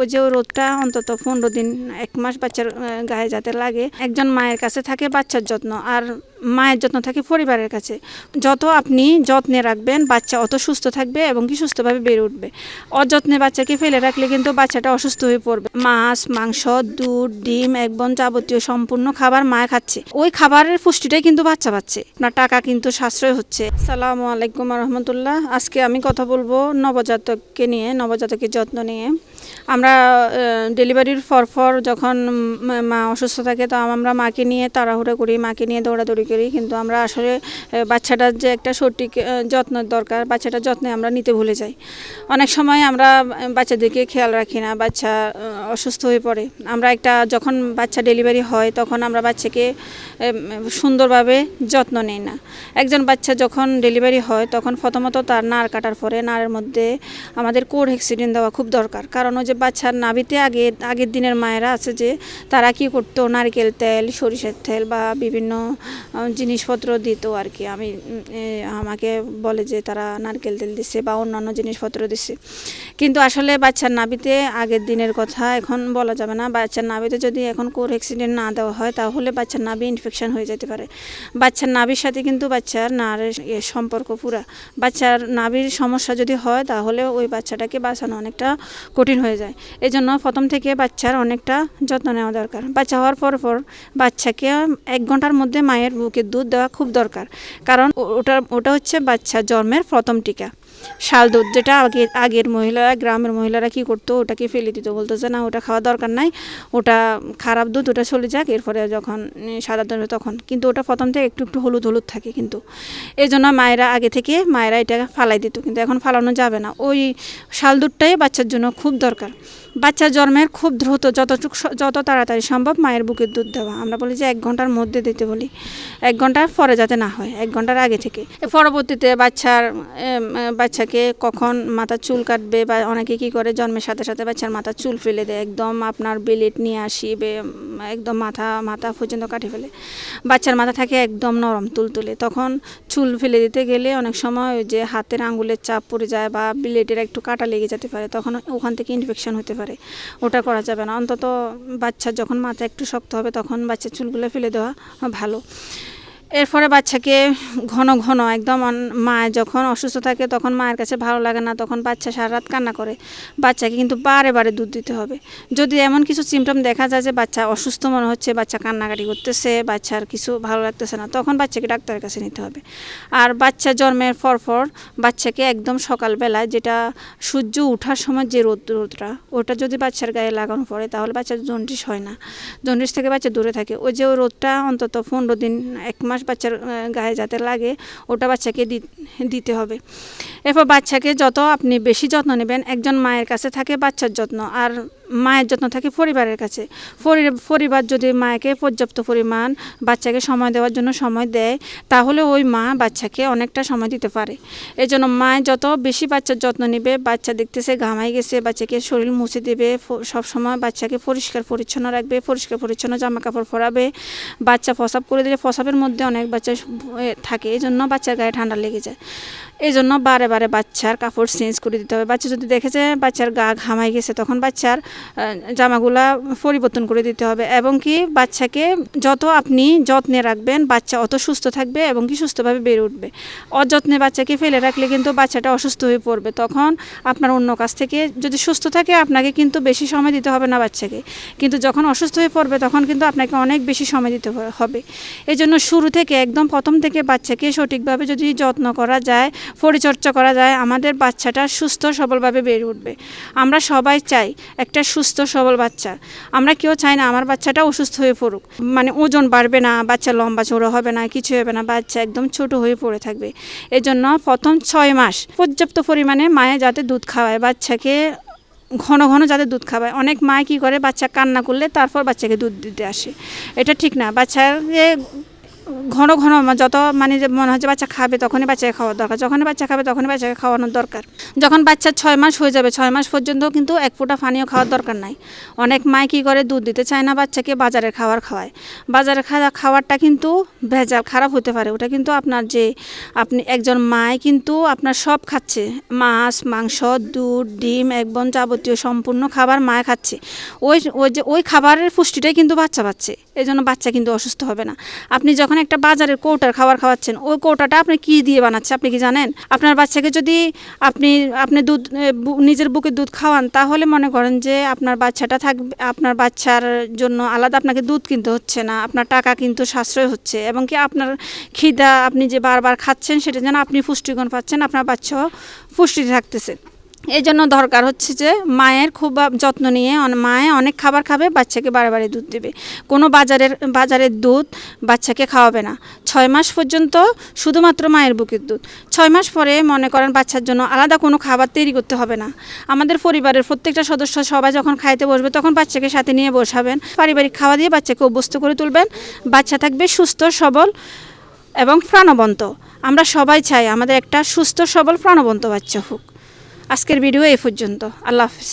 ওই যে রোদটা অন্তত পনেরো দিন, এক মাস বাচ্চার গায়ে যাতে লাগে। একজন মায়ের কাছে থাকে বাচ্চার যত্ন, আর মায়ের যত্ন থাকে পরিবারের কাছে। যত আপনি যত্নে রাখবেন, বাচ্চা অত সুস্থ থাকবে এবং কি সুস্থভাবে বেড়ে উঠবে। অযত্নে বাচ্চাকে ফেলে রাখলে কিন্তু বাচ্চাটা অসুস্থ হয়ে পড়বে। মাছ, মাংস, দুধ, ডিম একদম যাবতীয় সম্পূর্ণ খাবার মায় খাচ্ছে। ওই খাবারের পুষ্টিটাই কিন্তু বাচ্চা পাচ্ছে। আপনার টাকা কিন্তু সাশ্রয় হচ্ছে। সালামু আলাইকুম রহমতুল্লাহ। আজকে আমি কথা বলব নবজাতককে নিয়ে, নবজাতকের যত্ন নিয়ে। আমরা ডেলিভারির পরপর পর যখন মা অসুস্থ থাকে, তো আমরা মাকে নিয়ে তাড়াহুড়ো করি, মাকে নিয়ে দৌড়াদৌড়ি করি। কিন্তু আমরা আসলে বাচ্চাটার যে একটা সঠিক যত্নের দরকার, বাচ্চাটার যত্নে আমরা নিতে ভুলে যাই। অনেক সময় আমরা বাচ্চাদেরকে খেয়াল রাখি না, বাচ্চা অসুস্থ হয়ে পড়ে। আমরা একটা যখন বাচ্চা ডেলিভারি হয়, তখন আমরা বাচ্চাকে সুন্দরভাবে যত্ন নেই না। একজন বাচ্চা যখন ডেলিভারি হয়, তখন প্রথমত তার নার কাটার পরে নারের মধ্যে আমাদের কোর অ্যাক্সিডেন্ট দেওয়া খুব দরকার। কারণ ওই যে বাচ্চার নাভিতে আগে, আগের দিনের মায়েরা আছে যে, তারা কি করতো? নারকেল তেল, সরিষার তেল বা বিভিন্ন জিনিসপত্র দিত আর কি আমি আমাকে বলে যে তারা নারকেল তেল দিচ্ছে বা অন্যান্য জিনিসপত্র দিচ্ছে কিন্তু আসলে বাচ্চার নাভিতে আগের দিনের কথা এখন বলা যাবে না, বাচ্চার নাভিতে যদি এখন কোর অ্যাক্সিডেন্ট না দেওয়া হয় তাহলে বাচ্চার নাভি ইনফেকশন হয়ে যেতে পারে। বাচ্চার নাভির সাথে কিন্তু বাচ্চার নারের সম্পর্ক পুরা। বাচ্চার নাভির সমস্যা যদি হয় তাহলে ওই বাচ্চাটাকে বাঁচানো অনেকটা কঠিন হয়ে যায়। এই জন্য প্রথম থেকে বাচ্চার অনেকটা যত্ন নেওয়া দরকার। বাচ্চা হওয়ার পর পর বাচ্চাকে এক ঘণ্টার মধ্যে মায়ের বুকে দুধ দেওয়া খুব দরকার। কারণ ওটা ওটা হচ্ছে বাচ্চা জন্মের প্রথম টিকা। শাল দুধ যেটা আগে আগের মহিলারা গ্রামের মহিলারা কি করতো ওটাকে ফেলে দিত। বলতো যে না ওটা খাওয়া দরকার নাই ওটা খারাপ দুধ ওটা চলে যাক এরপরে যখন সাদা দুধ তখন। কিন্তু ওটা প্রথম থেকে একটু একটু হলুদ হলুদ থাকে কিন্তু। এই জন্য মায়েরা আগে থেকে মায়েরা এটা ফালাই দিত কিন্তু এখন ফালানো যাবে না। ওই শাল দুধটাই বাচ্চার জন্য খুব দরকার। বাচ্চা জন্মের খুব দ্রুত যতটুকু যত তাড়াতাড়ি সম্ভব মায়ের বুকের দুধ দেওয়া। আমরা বলি যে এক ঘণ্টার মধ্যে দিতে বলি। এক ঘণ্টার পরে যাতে না হয় এক ঘণ্টার আগে থেকে। পরবর্তীতে বাচ্চার আহ, বাচ্চাকে কখন মাথার চুল কাটবে বা অনেকে কি করে জন্মের সাথে সাথে বাচ্চার মাথার চুল ফেলে দেয়, একদম আপনার বেলেট নিয়ে আসি একদম মাথা মাথা পর্যন্ত কাটে ফেলে। বাচ্চার মাথা থাকে একদম নরম, তুলতুলে। তখন চুল ফেলে দিতে গেলে অনেক সময় ওই যে হাতের আঙ্গুলের চাপ পড়ে যায় বা বিলেটের একটু কাটা লেগে যেতে পারে, তখন ওখান থেকে ইনফেকশন হতে পারে। ওটা করা যাবে না। অন্তত বাচ্চার যখন মাথা একটু শক্ত হবে, তখন বাচ্চার চুলগুলো ফেলে দেওয়া ভালো। এরপরে বাচ্চাকে ঘন ঘন একদম মা যখন অসুস্থ থাকে তখন মায়ের কাছে ভালো লাগে না, তখন বাচ্চা সারা রাত কান্না করে। বাচ্চাকে কিন্তু বারে বারে দুধ দিতে হবে। যদি এমন কিছু সিমটম দেখা যায় যে বাচ্চা অসুস্থ মনে হচ্ছে, বাচ্চা কান্নাকাটি করতেছে, বাচ্চার কিছু ভালো লাগতেছে না, তখন বাচ্চাকে ডাক্তারের কাছে নিতে হবে। আর বাচ্চা জন্মের পর পর বাচ্চাকে একদম সকালবেলায় যেটা সূর্য ওঠার সময় যে রোদ রোদটা, ওটা যদি বাচ্চার গায়ে লাগানো পড়ে তাহলে বাচ্চার জন্ডিস হয় না। জন্ডিস থেকে বাচ্চা দূরে থাকে। ওই যে ওই রোদটা অন্তত পনেরো দিন, এক মাস বাচ্চার গায়ে যাতে লাগে, ওটা বাচ্চাকে দিতে হবে। এরপর বাচ্চাকে যত আপনি বেশি যত্ন নেবেন, একজন মায়ের কাছে থাকে বাচ্চার যত্ন, আর মায়ের যত্ন থাকে পরিবারের কাছে। পরিবার যদি মাকে পর্যাপ্ত পরিমাণ বাচ্চাকে সময় দেওয়ার জন্য সময় দেয়, তাহলে ওই মা বাচ্চাকে অনেকটা সময় দিতে পারে। এই জন্য মায় যত বেশি বাচ্চার যত্ন নেবে, বাচ্চা দেখতেছে ঘামাই গেছে, বাচ্চাকে শরীর মুছে দেবে, ফ- সবসময় বাচ্চাকে পরিষ্কার পরিচ্ছন্ন রাখবে, পরিষ্কার পরিচ্ছন্ন জামা কাপড় পরাবে, বাচ্চা প্রসাব করে দিলে প্রসাবের মধ্যে অনেক বাচ্চা থাকে এই জন্য বাচ্চার গায়ে ঠান্ডা লেগে যায়। এই জন্য বারে বারে বাচ্চার কাপড় চেঞ্জ করে দিতে হবে। বাচ্চা যদি দেখেছে বাচ্চার গা ঘামাই গেছে, তখন বাচ্চার জামাগুলা পরিবর্তন করে দিতে হবে এবং কি বাচ্চাকে যত আপনি যত্নে রাখবেন, বাচ্চা অত সুস্থ থাকবে এবং কি সুস্থভাবে বেড়ে উঠবে। অযত্নে বাচ্চাকে ফেলে রাখলে কিন্তু বাচ্চাটা অসুস্থ হয়ে পড়বে। তখন আপনার অন্য কাছ থেকে যদি সুস্থ থাকে, আপনাকে কিন্তু বেশি সময় দিতে হবে না বাচ্চাকে। কিন্তু যখন অসুস্থ হয়ে পড়বে, তখন কিন্তু আপনাকে অনেক বেশি সময় দিতে হবে। এই জন্য শুরু থেকে, একদম প্রথম থেকে বাচ্চাকে সঠিকভাবে যদি যত্ন করা যায়, পরিচর্যা করা যায়, আমাদের বাচ্চাটা সুস্থ, সবলভাবে বেড়ে উঠবে। আমরা সবাই চাই একটা সুস্থ, সবল বাচ্চা। আমরা কেউ চাই না আমার বাচ্চাটা অসুস্থ হয়ে পড়ুক। মানে ওজন বাড়বে না, বাচ্চা লম্বা চড়ো হবে না, কিছু হবে না, বাচ্চা একদম ছোট হয়ে পড়ে থাকবে। এই জন্য প্রথম ছয় মাস পর্যাপ্ত পরিমাণে মায়ে যাতে দুধ খাওয়ায়, বাচ্চাকে ঘন ঘন যাতে দুধ খাওয়ায়। অনেক মা কী করে, বাচ্চা কান্না করলে তারপর বাচ্চাকে দুধ দিতে আসে। এটা ঠিক না। বাচ্চাকে ঘন ঘন যত মানে যে মনে হচ্ছে বাচ্চা খাবে, তখনই বাচ্চাকে খাওয়ার দরকার। যখনই বাচ্চা খাবে, তখনই বাচ্চাকে খাওয়ানোর দরকার। যখন বাচ্চা ছয় মাস হয়ে যাবে, ছয় মাস পর্যন্ত কিন্তু এক ফোঁটা পানীয় খাওয়ার দরকার নাই। অনেক মায় কী করে দুধ দিতে চায় না বাচ্চাকে? বাজারের খাবার খাওয়ায়। বাজারের খাওয়া খাবারটা কিন্তু ভেজাল, খারাপ হতে পারে। ওটা কিন্তু আপনার যে আপনি একজন মায় কিন্তু আপনার সব খাচ্ছে। মাছ, মাংস, দুধ, ডিম একদম যাবতীয় সম্পূর্ণ খাবার মায় খাচ্ছে। ওই ওই যে, ওই খাবারের পুষ্টিটাই কিন্তু বাচ্চা পাচ্ছে। এই জন্য বাচ্চা কিন্তু অসুস্থ হবে না। আপনি যখন একটা বাজারের কৌটার খাবার খাওয়াচ্ছেন, ওই কৌটাটা আপনি কি দিয়ে বানাচ্ছে আপনি কি জানেন? আপনার বাচ্চাকে যদি আপনি আপনি দুধ নিজের বুকে দুধ খাওয়ান, তাহলে মনে করেন যে আপনার বাচ্চাটা থাকবে, আপনার বাচ্চার জন্য আলাদা, আপনাকে দুধ কিনতে হচ্ছে না, আপনার টাকা কিন্তু সাশ্রয় হচ্ছে। এবং কি আপনার খিদা আপনি যে বারবার খাচ্ছেন, সেটা যেন আপনি পুষ্টিগুণ পাচ্ছেন, আপনার বাচ্চাও পুষ্টি থাকতেছে। এই জন্য দরকার হচ্ছে যে মায়ের খুব যত্ন নিয়ে মায়ে অনেক খাবার খাবে, বাচ্চাকে বারে বারে দুধ দেবে। কোনো বাজারের বাজারের দুধ বাচ্চাকে খাওয়াবে না। ছয় মাস পর্যন্ত শুধুমাত্র মায়ের বুকের দুধ। ছয় মাস পরে মনে করেন বাচ্চার জন্য আলাদা কোনো খাবার তৈরি করতে হবে না। আমাদের পরিবারের প্রত্যেকটা সদস্য সবাই যখন খাইতে বসবে, তখন বাচ্চাকে সাথে নিয়ে বসাবেন। পারিবারিক খাওয়া দিয়ে বাচ্চাকে অভ্যস্ত করে তুলবেন। বাচ্চা থাকবে সুস্থ, সবল এবং প্রাণবন্ত। আমরা সবাই চাই আমাদের একটা সুস্থ, সবল, প্রাণবন্ত বাচ্চা হোক। আজকের ভিডিও এই পর্যন্ত। আল্লাহ হাফিজ।